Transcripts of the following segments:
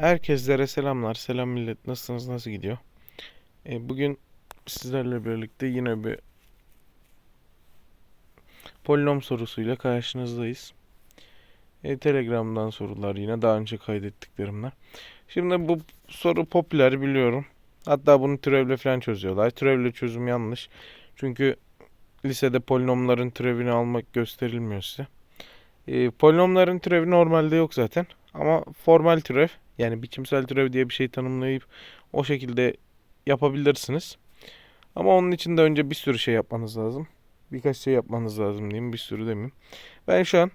Herkeslere selamlar. Selam millet. Nasılsınız? Nasıl gidiyor? E, bugün sizlerle birlikte yine bir polinom sorusuyla karşınızdayız. E, Telegram'dan sorular yine daha önce kaydettiklerimden. Şimdi bu soru popüler biliyorum. Hatta bunu türevle falan çözüyorlar. Türevle çözüm yanlış. Çünkü lisede polinomların türevini almak gösterilmiyor size. E, polinomların türevi normalde yok zaten. Ama formal türev yani biçimsel türev diye bir şey tanımlayıp o şekilde yapabilirsiniz. Ama onun için de önce bir sürü şey yapmanız lazım. Birkaç şey yapmanız lazım diyeyim. Bir sürü demeyeyim. Ben şu an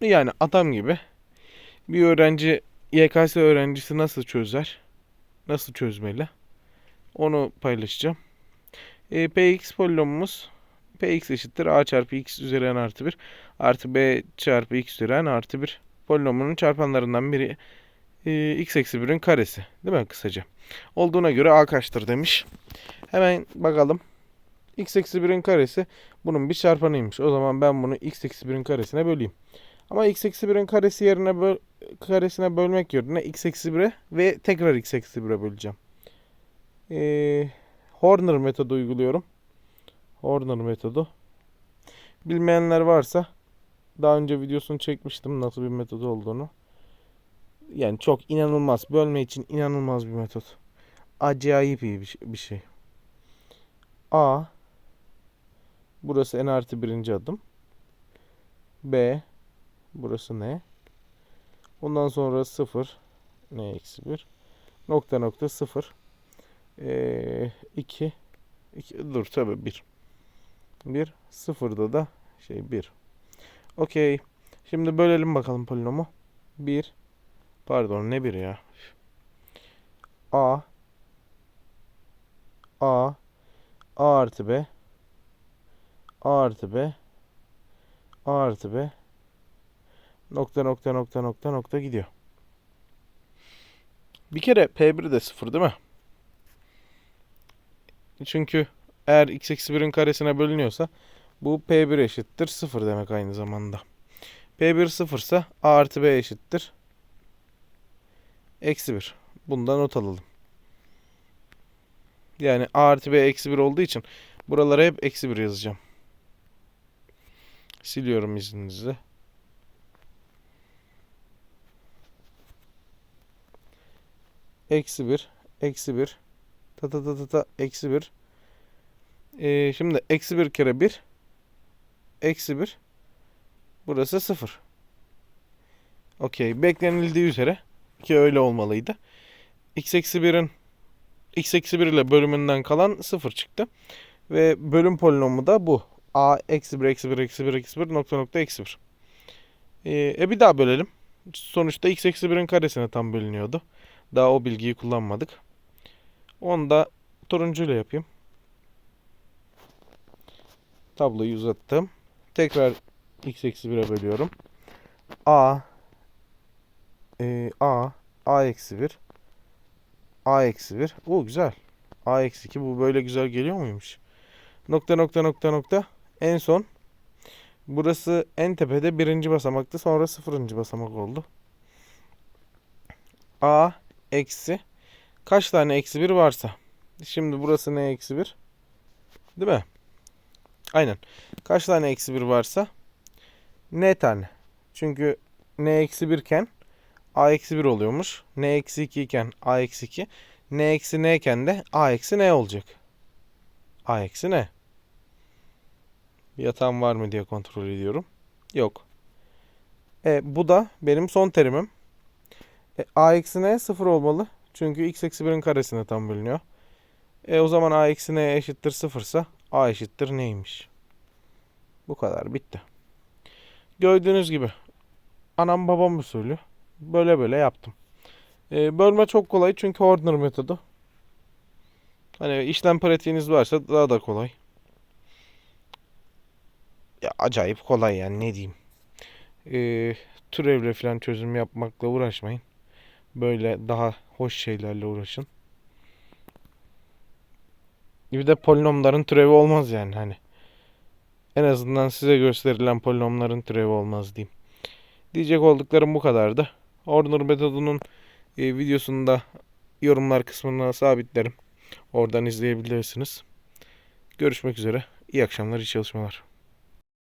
yani adam gibi bir öğrenci YKS öğrencisi nasıl çözer? Nasıl çözmeli? Onu paylaşacağım. E, Px polinomumuz Px eşittir a çarpı x üzeri n artı 1 artı b çarpı x üzeri n artı 1 polinomunun çarpanlarından biri e, x eksi 1'in karesi. Değil mi kısaca? Olduğuna göre a kaçtır demiş. Hemen bakalım. x eksi 1'in karesi bunun bir çarpanıymış. O zaman ben bunu x eksi 1'in karesine böleyim. Ama x eksi 1'in karesi yerine böl karesine bölmek yerine x eksi 1'e ve tekrar x eksi 1'e böleceğim. Ee, Horner metodu uyguluyorum. Horner metodu. Bilmeyenler varsa daha önce videosunu çekmiştim nasıl bir metodu olduğunu. Yani çok inanılmaz. Bölme için inanılmaz bir metot. Acayip iyi bir şey. Şey. A Burası n artı birinci adım. B Burası ne? Ondan sonra 0 n eksi 1 nokta nokta 0 ee, 2 2 dur tabi 1 1 0'da da şey 1 okey. Şimdi bölelim bakalım polinomu. 1 pardon ne 1 ya? A. A. A artı B. A artı B. A artı B. Nokta nokta nokta nokta nokta gidiyor. Bir kere P1 de 0 değil mi? Çünkü eğer x eksi 1'in karesine bölünüyorsa bu P1 eşittir 0 demek aynı zamanda. P1 0 ise A artı B eşittir. Eksi 1. Bundan not alalım. Yani A artı B eksi 1 olduğu için buralara hep eksi 1 yazacağım. Siliyorum izninizle. Eksi 1. Eksi 1. Ta ta ta ta ta. Eksi 1. Ee, şimdi eksi 1 kere 1. Eksi 1. Burası 0. Okey. Beklenildiği üzere. Ki öyle olmalıydı. x eksi 1'in x eksi 1 ile bölümünden kalan 0 çıktı. Ve bölüm polinomu da bu. a eksi 1 eksi 1 eksi 1 eksi 1 nokta nokta eksi 1. Ee, e bir daha bölelim. Sonuçta x eksi 1'in karesine tam bölünüyordu. Daha o bilgiyi kullanmadık. Onu da turuncuyla yapayım. Tabloyu uzattım. Tekrar x eksi 1'e bölüyorum. A e, A A eksi 1 A eksi 1 O güzel. A eksi 2 bu böyle güzel geliyor muymuş? Nokta nokta nokta nokta. En son burası en tepede birinci basamaktı. Sonra sıfırıncı basamak oldu. A eksi kaç tane eksi 1 varsa. Şimdi burası ne eksi 1? Değil mi? Aynen. Kaç tane eksi 1 varsa n tane. Çünkü n eksi 1 iken a eksi 1 oluyormuş. n eksi 2 iken a eksi 2. n eksi n iken de a eksi n olacak. a eksi n. Bir hatam var mı diye kontrol ediyorum. Yok. E, bu da benim son terimim. E, a eksi n 0 olmalı. Çünkü x eksi 1'in karesine tam bölünüyor. E o zaman a eksi n eşittir 0 ise a eşittir neymiş? Bu kadar bitti. Gördüğünüz gibi anam babam usulü böyle böyle yaptım. E, bölme çok kolay çünkü Horner metodu. Hani işlem pratiğiniz varsa daha da kolay. Ya acayip kolay yani ne diyeyim. E, türevle falan çözüm yapmakla uğraşmayın. Böyle daha hoş şeylerle uğraşın gibi de polinomların türevi olmaz yani hani. En azından size gösterilen polinomların türevi olmaz diyeyim. Diyecek olduklarım bu kadardı. Ordner metodunun e, videosunu da yorumlar kısmına sabitlerim. Oradan izleyebilirsiniz. Görüşmek üzere. İyi akşamlar, iyi çalışmalar.